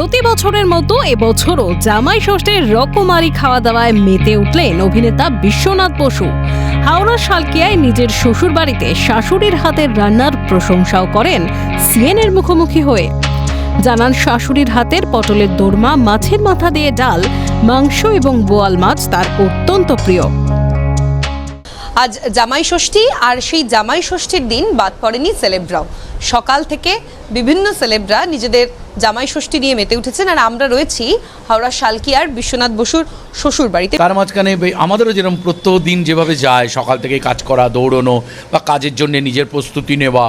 প্রতি বছরের মতো এবছরও জামাই ষষ্ঠীর রকমারি খাওয়া দাওয়ায় মেতে উঠলেন অভিনেতা বিশ্বনাথ বসু। হাওড়া শালকিয়ায় নিজের শ্বশুর বাড়িতে শাশুড়ির হাতের রান্নার প্রশংসাও করেন সিএনের মুখোমুখি হয়ে। জানান, শাশুড়ির হাতের পটলের দোরমা, মাছের মাথা দিয়ে ডাল, মাংস এবং বোয়াল মাছ তার অত্যন্ত প্রিয়। আজ জামাই ষষ্ঠী আর সেই জামাই ষষ্ঠীর দিন বাদ পড়েনি সেলেব্রাও। সকাল থেকে বিভিন্ন সেলেবরা নিজেদের জামাই ষষ্ঠী নিয়ে মেতে উঠেছেন আর আমরা রয়েছি হাওড়া শালকিয়ার বিশ্বনাথ বসুর শ্বশুর বাড়িতে। তার মাঝখানে আমাদেরও যেরকম প্রত্যহ দিন যেভাবে যায় সকাল থেকে কাজ করা দৌড়নো বা কাজের জন্য নিজের প্রস্তুতি নেওয়া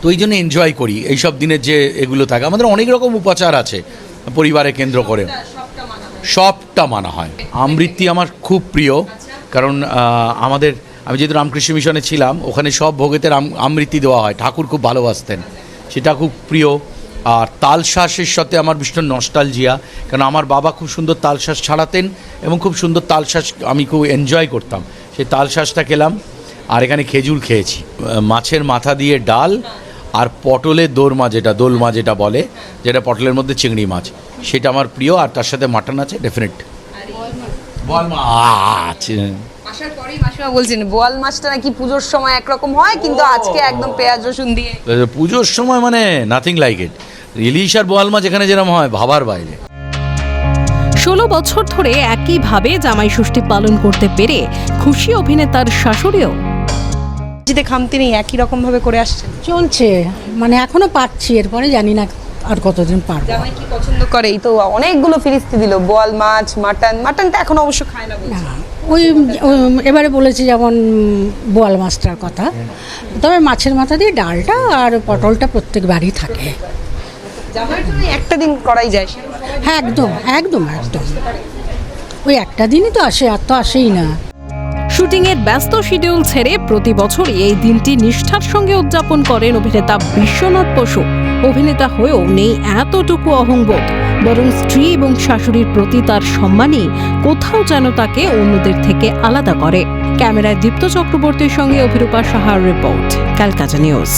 তো এই জন্য এনজয় করি। এইসব দিনের যে এগুলো থাকে আমাদের অনেক রকম উপাচার আছে পরিবারে কেন্দ্র করে। সবটা মানা হয়। আমৃত্তি আমার খুব প্রিয়। কারণ আমাদের, আমি যেহেতু রামকৃষ্ণ মিশনে ছিলাম, ওখানে সব ভোগেতে রাম আমৃত্যি দেওয়া হয়। ঠাকুর খুব ভালোবাসতেন। সেটা খুব প্রিয়। আর তালশ্বাসের সাথে আমার ভীষণ নস্টালজিয়া কারণ আমার বাবা খুব সুন্দর তালশ্বাস ছাড়াতেন এবং খুব সুন্দর তালশ্বাস আমি খুব এনজয় করতাম। সেই তালশ্বাসটা খেলাম, আর এখানে খেজুর খেয়েছি। মাছের মাথা দিয়ে ডাল আর পটলের দোরমা যেটা দোলমা যেটা বলে, যেটা পটলের মধ্যে চিংড়ি মাছ। সেটা আমার প্রিয়, আর তার সাথে মাটন আছে ডেফিনেট বল মাছ আসার পরেই মাসিমা বলছেন বোয়াল মাছটা নাকি পুজোর সময় একরকম হয় কিন্তু আজকে একদম পেঁয়াজ রসুন দিয়ে। পুজোর সময় মানে নাথিং লাইক ইট ইলিশ আর বোয়াল মাছ এখানে যেরকম হয় ভাবার বাইরে। ষোলো বছর ধরে একইভাবে জামাই ষষ্ঠী পালন করতে পেরে খুশি অভিনেতার শাশুড়িও। জিতে খামতি নেই একই রকম ভাবে করে আসছেন। চলছে মানে এখনও পাচ্ছি এরপরে জানি না আর কতদিন পারব? জামাই কি পছন্দ করে? এই তো অনেকগুলো ফিরিস্তি দিল বোয়াল মাছ মাটন মাটনটা এখন অবশ্য খায় না না, ওই এবারে বলেছি যেমন বোয়াল মাছটার কথা তবে মাছের মাথা দিয়ে ডালটা আর পটলটা প্রত্যেকবারই থাকে। একটা দিন করাই যায় হ্যাঁ একদম একদম একদম। ওই একটা দিনই তো আসে আর তো আসেই না। শুটিংয়ের ব্যস্ত শিডিউল ছেড়ে প্রতি বছরই এই দিনটি নিষ্ঠার সঙ্গে উদযাপন করেন অভিনেতা বিশ্বনাথ বসু। অভিনেতা হয়েও নেই এতটুকু অহংবোধ, বরং স্ত্রী এবং শাশুড়ির প্রতি তার সম্মানই কোথাও যেন তাকে অন্যদের থেকে আলাদা করে। ক্যামেরায় দীপ্ত চক্রবর্তীর সঙ্গে অভিরূপা সাহার রিপোর্ট, ক্যালকাটা নিউজ।